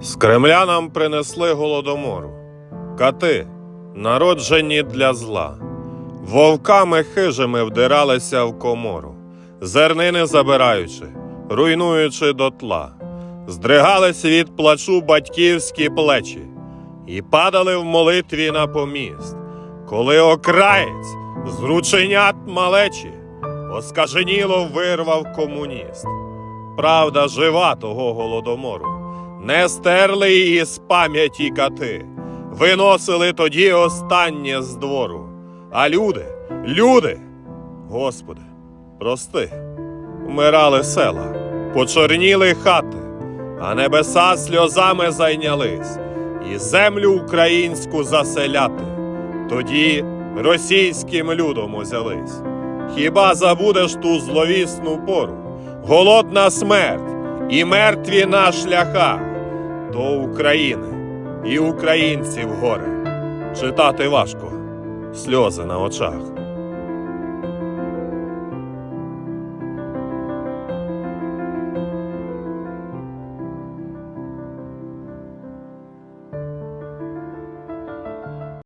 З Кремля нам принесли голодомору, кати, народжені для зла, вовками хижими вдиралися в комору, зернини забираючи, руйнуючи дотла, здригались від плачу батьківські плечі. І падали в молитві на поміст, коли окраєць з рученят малечі оскаженіло вирвав комуніст. Правда жива того голодомору. Не стерли її з пам'яті кати, виносили тоді останнє з двору. А люди, люди, Господи, прости, вмирали села, почорніли хати, а небеса сльозами зайнялись, і землю українську заселяти. Тоді російським людом узялись. Хіба забудеш ту зловісну пору, голодна смерть і мертві на шляхах, то України і українців горе. Читати важко, сльози на очах.